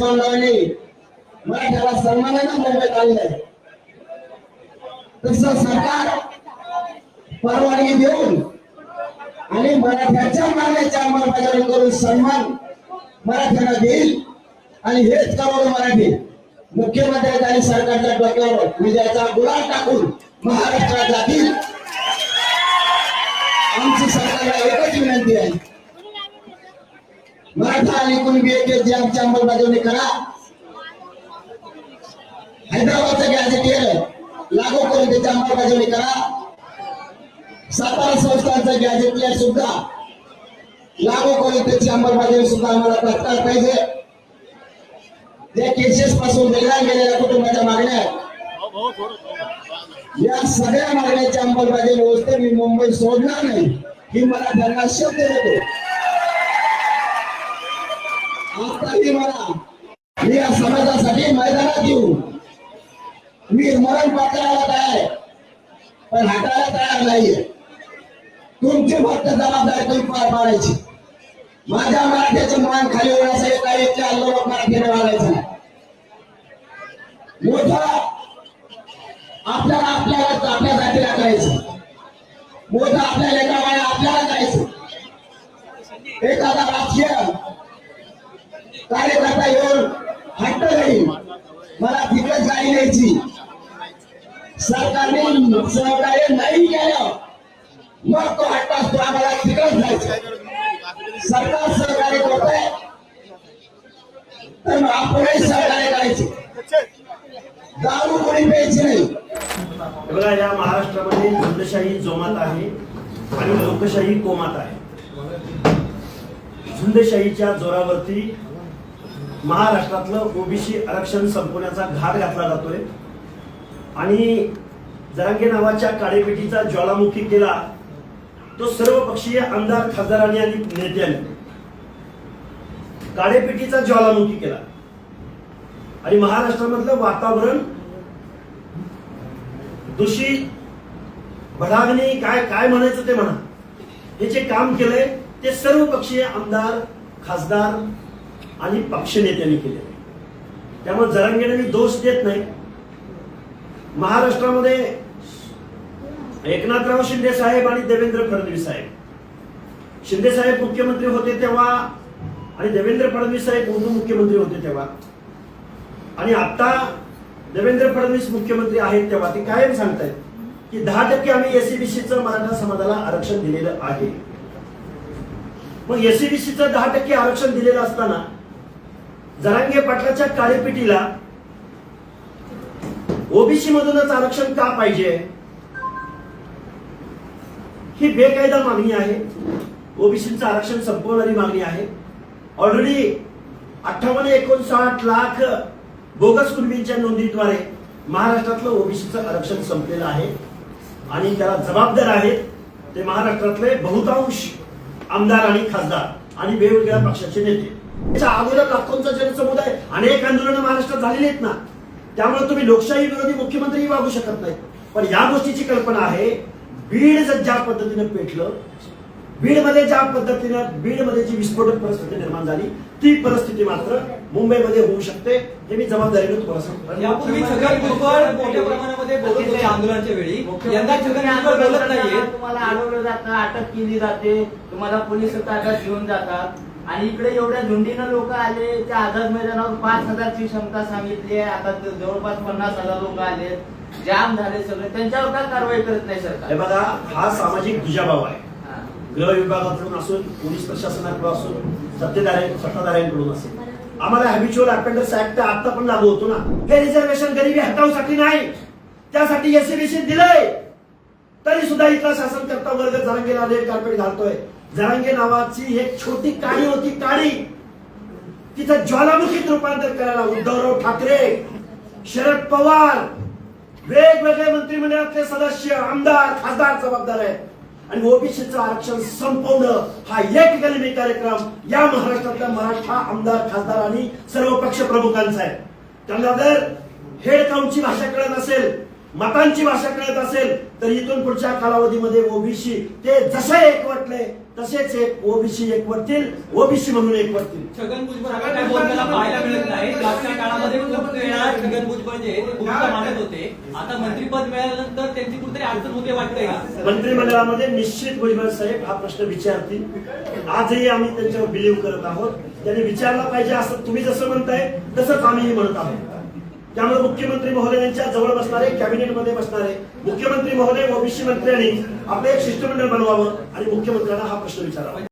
बांधवांनी मराठ्याला सन्मानाने मुंबईत आणलंय. तसं सरकार परवानगी देऊन आणि मराठ्याच्या मागण्याच्या अंमलबजावणी करून सन्मान मराठ्यांना देईल. आणि हेच करावं मराठी. मुख्यमंत्र्यांचा आणि सरकारच्या डोक्यावर विजयाचा गुलाल टाकून महाराष्ट्रात जातील. आमची सरकारला एकच विनंती आहे. मराठा आणि कुणबी जी आमची अंमलबजावणी करा. हैदराबादचं गॅझेटियर लागू करून त्याची अंमलबजावणी करा. सातारा संस्थांचं गॅझेटियर सुद्धा. लागू करून त्याची अंमलबजावणी सुद्धा आम्हाला तत्काळ पाहिजे. त्या केसेस पासून वेगळ्या गेलेल्या कुटुंबाच्या मागण्या या सगळ्या मागण्याची अंमलबजावणी व्यवस्थेत मी मुंबई सोडणार नाही. ही मला त्यांना शब्द देतो. आताही म्हणा मी या समाजासाठी मैदानात येऊ. मी मरण पत्करायला तयार पण हटायला तयार नाहीये. तुमची फक्त जबाबदारी तुम्ही पार पाडायची. माझ्या मराठ्याचं मान खाली होण्यासाठी काही इतके आंदोलक मराठीने वाढायचं नाही. मोठा आपल्याला आपल्याला आपल्या जातीला करायचं. मोठा आपल्या लेखा आपल्याला करायचं. एखादा राजकीय कार्यकर्ता येऊन हट्ट घडी मला तिकडच गाडी द्यायची. सरकारने सहकार्य नाही केलं मग तो हट्ट असतो आम्हाला तिकडच जायचं. सरकार सहकार्य करतोय तर आपणही सहकार्य करायचे. दारू कोणी प्यायची नाही. बघा या महाराष्ट्रामध्ये झुंडशाही जोमात आहे आणि लोकशाही कोमात आहे. झुंडशाहीच्या जोरावरती महाराष्ट्रातलं ओबीसी आरक्षण संपवण्याचा घाट घातला जातोय. आणि जरांगे नावाच्या काळेपेटीचा ज्वालामुखी केला तो सर्व पक्षीय आमदार खासदारांनी आणि नेत्यांनी. काळेपेटीचा ज्वालामुखी केला आणि महाराष्ट्रामधलं वातावरण दूषित भडागणी काय काय म्हणायचं ते म्हणा. हे जे काम केलंय ते सर्व पक्षीय आमदार खासदार आणि पक्षनेत्यांनी केले. त्यामुळे जरांगेने मी दोष देत नाही. महाराष्ट्रामध्ये एकनाथराव शिंदे साहेब आणि देवेंद्र फडणवीस साहेब. शिंदे साहेब मुख्यमंत्री होते तेव्हा आणि देवेंद्र फडणवीस साहेब उपमुख्यमंत्री होते तेव्हा. आणि आता देवेंद्र फडणवीस मुख्यमंत्री आहेत तेव्हा ते कायम सांगतायत की दहा टक्के आम्ही एसीबीसीचं मराठा समाजाला आरक्षण दिलेलं आहे. मग एसीबीसीचं दहा टक्के आरक्षण दिलेलं असताना जरांगे पाटलाच्या काळेपिटीला ओबीसी मधूनच आरक्षण का पाहिजे? ही बेकायदा मागणी आहे. ओबीसीचं आरक्षण संपवणारी मागणी आहे. ऑलरेडी अठ्ठावन्न एकोणसाठ लाख बोगस कुणबींच्या नोंदीद्वारे महाराष्ट्रातलं ओबीसीचं आरक्षण संपलेलं आहे. आणि त्याला जबाबदार आहेत ते महाराष्ट्रातले बहुतांश आमदार आणि खासदार आणि वेगवेगळ्या पक्षाचे नेते. त्याच्या अगोदर लाखोंचा जनसमुदाय अनेक आंदोलनं महाराष्ट्रात झालेली आहेत ना त्यामुळे तुम्ही लोकशाही विरोधी मुख्यमंत्रीही वागू शकत नाही. पण या गोष्टीची कल्पना आहे बीड जर ज्या पद्धतीने पेटलं बीडमध्ये ज्या पद्धतीनं बीडमध्ये जी विस्फोटक परिस्थिती निर्माण झाली ती परिस्थिती मात्र मुंबईमध्ये होऊ शकते हे मी जबाबदारीने तुम्हाला सांगतो. यापूर्वी छगन भुजबळ मोठ्या प्रमाणामध्ये बोलत होते आंदोलनाच्या वेळी. यंदा छगन भुजबळ बोलत नाहीये तुम्हाला अडवलं जातं अटक केली जाते तुम्हाला पोलीस ताब्यात घेऊन जातात. आणि इकडे एवढ्या झुंडीनं लोक आले त्या आझाद मैदानावर पाच हजारची क्षमता सांगितली आहे. आता जवळपास पन्नास हजार लोक आले जाम झाले सगळे. त्यांच्यावर का कारवाई करत नाही हे सरकार बघा हा सामाजिक दुजाभाव आहे. हा. गृह विभागाकडून असून पोलीस प्रशासनाकडून असून सत्तेधारे सत्ताधाऱ्यांकडून असेल. आम्हाला हॅबिच्युअल अपेंडर्स ऍक्ट आता पण लागू होतो ना. हे रिझर्वेशन गरिबी हटवण्यासाठी नाही. त्यासाठी एसीबीसी दिलंय. तरी सुद्धा इथला शासन करता वर्ग जरांगेला रेड कार्पेट घालतोय. जरांगे नावाची एक छोटी काळी होती काळी. तिथं ज्वालामुखीत रूपांतर करायला उद्धवराव ठाकरे शरद पवार वेगवेगळे मंत्रिमंडळातले सदस्य आमदार खासदार जबाबदार आहेत. आणि ओबीसीचं आरक्षण संपवणं हा एक कलमी कार्यक्रम या महाराष्ट्रातल्या मराठा आमदार खासदार आणि सर्व पक्ष प्रमुखांचा आहे. त्यांना जर हेड काउंटची भाषा कळत असेल मतांची भाषा कळत असेल तर इथून पुढच्या कालावधीमध्ये ओबीसी ते जसे एकवटले तसेच एक ओबीसी एकवटतील ओबीसी म्हणून एकवटतील छगन भुजबळ बोलताना पाहायला मिळत नाही. मागच्या काळामध्ये खूप वेळा छगन भुजबळ जे आहे ते भूमिका मांडत होते. आता मंत्रीपद मिळाल्यानंतर त्यांची कुठेतरी अडचण होते वाटतंय का? मंत्रिमंडळामध्ये निश्चित भुजबळ साहेब हा प्रश्न विचारतील. आजही आम्ही त्यांच्यावर बिलीव्ह करत आहोत. त्यांनी विचारला पाहिजे असं तुम्ही जसं म्हणताय तसंच आम्ही म्हणत आहोत. त्यामुळे मुख्यमंत्री महोदयांच्या जवळ बसणारे कॅबिनेटमध्ये बसणारे मुख्यमंत्री महोदय ओबीसी मंत्र्यांनी आपलं एक शिष्टमंडळ बनवावं आणि मुख्यमंत्र्यांना हा प्रश्न विचारावा.